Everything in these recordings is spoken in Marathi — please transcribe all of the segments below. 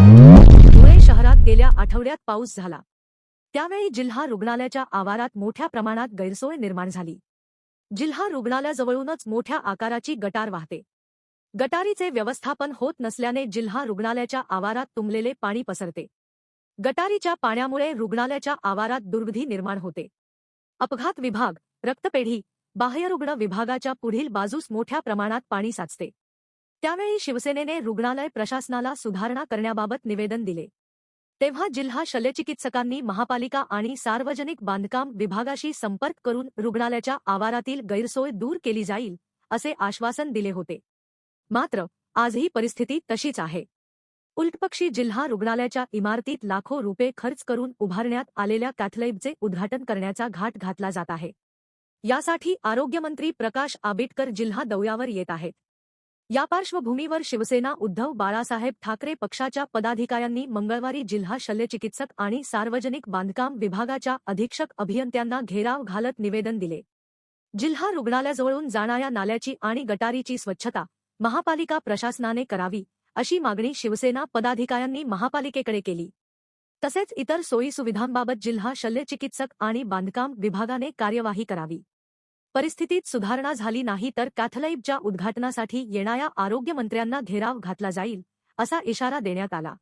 पुणे शहरात गेल्या आठवड्यात पाऊस झाला. त्यावेळी जिल्हा रुग्णालयाच्या आवारात मोठ्या प्रमाणात गैरसोय निर्माण झाली. जिल्हा रुग्णालयाजवळूनच मोठ्या आकाराची गटार वाहते. गटारीचे व्यवस्थापन होत नसल्याने जिल्हा रुग्णालयाच्या आवारात तुंबलेले पाणी पसरते. गटारीच्या पाण्यामुळे रुग्णालयाच्या आवारात दुर्गधी निर्माण होते. अपघात विभाग रक्तपेढी बाह्यरुग्ण विभागाच्या पुढील बाजूस मोठ्या प्रमाणात पाणी साचते. त्यावेळी शिवसेनेने रुग्णालय प्रशासनाला सुधारणा करण्याबाबत निवेदन दिले. तेव्हा जिल्हा शल्यचिकित्सकांनी महापालिका आणि सार्वजनिक बांधकाम विभागाशी संपर्क करून रुग्णालयाच्या आवारातील गैरसोय दूर केली जाईल असे आश्वासन दिले होते. मात्र आजही परिस्थिती तशीच आहे. उलटपक्षी जिल्हा रुग्णालयाच्या इमारतीत लाखो रुपये खर्च करून उभारण्यात आलेल्या कॅथलॅबचे उद्घाटन करण्याचा घाट घातला जात आहे. यासाठी आरोग्यमंत्री प्रकाश आंबेडकर जिल्हा दौऱ्यावर येत आहेत. या पार्श्वभूमीवर शिवसेना उद्धव बाळासाहेब ठाकरे पक्षाच्या पदाधिकाऱ्यांनी मंगळवारी जिल्हा शल्यचिकित्सक आणि सार्वजनिक बांधकाम विभागाच्या अधीक्षक अभियंत्यांना घेराव घालत निवेदन दिले. जिल्हा रुग्णालयाजवळून जाणाऱ्या नाल्याची आणि गटारीची स्वच्छता महापालिका प्रशासनाने करावी अशी मागणी शिवसेना पदाधिकाऱ्यांनी महापालिकेकडे केली. तसेच इतर सोयीसुविधांबाबत जिल्हा शल्यचिकित्सक आणि बांधकाम विभागाने कार्यवाही करावी. परिस्थितीत सुधारणा झाली नाही तर कॅथलाईबच्या उद्घाटनासाठी येणाऱ्या आरोग्यमंत्र्यांना घेराव घातला जाईल असा इशारा देण्यात आला.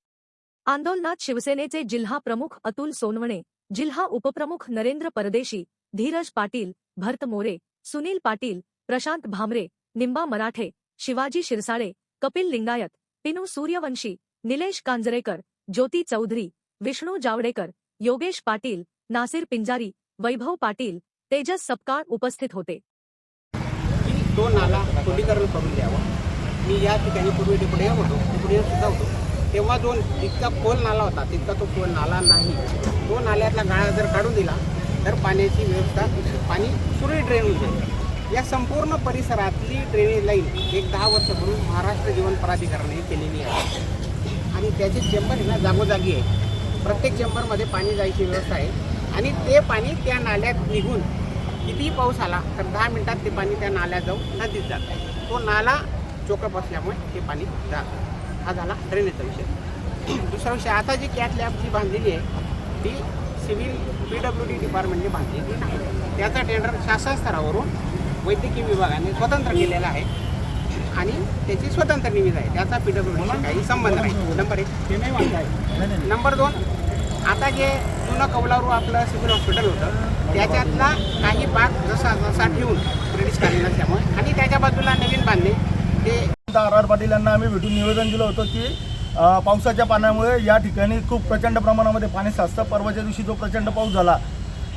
आंदोलनात शिवसेनेचे जिल्हा प्रमुख अतुल सोनवणे जिल्हा उपप्रमुख नरेंद्र परदेशी धीरज पाटील भरत मोरे सुनील पाटील प्रशांत भामरे निंबा मराठे शिवाजी शिरसाळे कपिल लिंगायत पिनू सूर्यवंशी निलेश कांजरेकर ज्योती चौधरी विष्णू जावडेकर योगेश पाटील नासिर पिंजारी वैभव पाटील तेजस सपकाळ उपस्थित होते. तो नाला खोलीकरण करून द्यावा. मी या ठिकाणी पूर्वी डिपुडिया होतो डिपुडिया सुद्धा होतो. तेव्हा जो जितका खोल नाला होता तितका तो खोल नाला नाही. तो नाल्यातला गाळा जर काढून दिला तर पाण्याची व्यवस्था पाणी सुरळीत ड्रेन होऊन जाईल. या संपूर्ण परिसरातली ड्रेनेज लाईन एक दहा वर्षापूर्वी महाराष्ट्र जीवन प्राधिकरणाने केलेली आहे. आणि त्याचे चेंबर आहे ना जागोजागी आहे. प्रत्येक चेंबरमध्ये पाणी जायची व्यवस्था आहे. आणि ते पाणी त्या नाल्यात निघून कितीही पाऊस आला तर दहा मिनिटात ते पाणी त्या नाल्यात जाऊन नदीत जातं तो नाला चोकप असल्यामुळे ते पाणी जातं हा झाला ड्रेनेजचा विषय. दुसरा विषय आता जी कॅट लॅब जी बांधलेली आहे ती सिव्हिल पी डब्ल्यू डी डिपार्टमेंटने बांधलेली नाही. त्याचा टेंडर शासन स्तरावरून वैद्यकीय विभागाने स्वतंत्र केलेला आहे आणि त्याची स्वतंत्र निविदा आहे. त्याचा पी डब्ल्यू डीशी काही संबंध नाही. नंबर एक. नंबर दोन आता जे जुनं कौलारू आपलं सिव्हिल हॉस्पिटल होतं त्याच्यातला काही भाग जसा जसा ठेवून ब्रिटिश कालीन असल्यामुळे आणि त्याच्या बाजूला नवीन बांधणे. ते आर आर पाटील यांना आम्ही भेटून निवेदन दिलं होतं की पावसाच्या पाण्यामुळे या ठिकाणी खूप प्रचंड प्रमाणामध्ये पाणी साचतं. परवाच्या दिवशी जो प्रचंड पाऊस झाला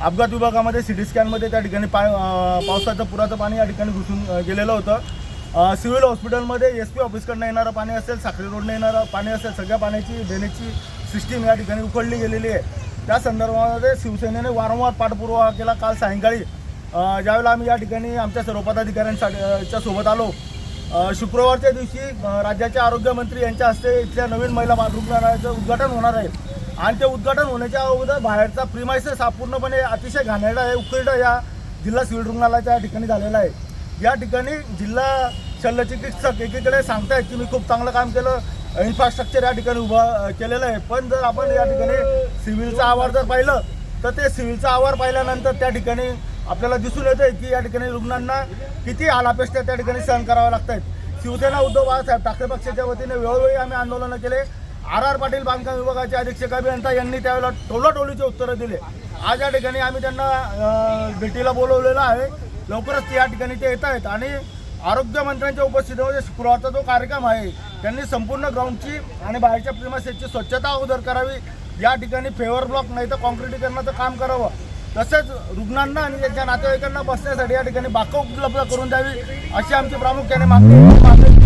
अपघात विभागामध्ये सी टी स्कॅनमध्ये त्या ठिकाणी पा पावसाचं पुराचं पाणी या ठिकाणी घुसून गेलेलं होतं. सिव्हिल हॉस्पिटलमध्ये एस पी ऑफिसकडनं येणारं पाणी असेल साखरी रोडनं येणारं पाणी असेल सगळ्या पाण्याची ड्रेनेजची सिस्टीम या ठिकाणी उखडली गेलेली आहे. त्या संदर्भामध्ये शिवसेनेने वारंवार पाठपुरावा केला. काल सायंकाळी ज्यावेळेला आम्ही या ठिकाणी आमच्या सर्व पदाधिकाऱ्यांसाठीच्या सोबत आलो. शुक्रवारच्या दिवशी राज्याचे आरोग्यमंत्री यांच्या हस्ते इथल्या नवीन महिला बाल रुग्णालयाचं उद्घाटन होणार आहे. आणि ते उद्घाटन होण्याच्या अगोदर बाहेरचा प्रिमायसेस हा पूर्णपणे अतिशय घाणेरडा आहे उकळडा या जिल्हा सिव्हिल रुग्णालयाच्या ठिकाणी झालेला आहे. या ठिकाणी जिल्हा शल्यचिकित्सक एकीकडे सांगतायत की मी खूप चांगलं काम केलं. इन्फ्रास्ट्रक्चर या ठिकाणी उभं केलेलं आहे. पण जर आपण या ठिकाणी सिव्हिलचा आवार जर पाहिलं तर ते सिव्हिलचा आवार पाहिल्यानंतर त्या ठिकाणी आपल्याला दिसून येतंय की या ठिकाणी रुग्णांना किती हालापेष्टा त्या ठिकाणी सहन कराव्या लागत आहेत शिवसेना उद्धव बाळासाहेब ठाकरे पक्षाच्या वतीने वेळोवेळी आम्ही आंदोलनं केले. आर आर पाटील बांधकाम विभागाचे अधीक्षक अभियंता यांनी त्यावेळेला टोलाटोलीचे उत्तरं दिले. आज या ठिकाणी आम्ही त्यांना भेटीला बोलवलेलं आहे. लवकरच या ठिकाणी ते येत आहेत आणि आरोग्यमंत्र्यांच्या उपस्थितीमध्ये शुक्रवारचा जो कार्यक्रम आहे त्यांनी संपूर्ण ग्राउंडची आणि बाहेरच्या प्रिमासेसची स्वच्छता अगोदर करावी. या ठिकाणी फेवर ब्लॉक नाही तर कॉन्क्रिटीकरणाचं काम करावं. तसेच रुग्णांना आणि त्यांच्या नातेवाईकांना बसण्यासाठी या ठिकाणी बाकं उपलब्ध करून द्यावी अशी आमची प्रामुख्याने मागणी मागणी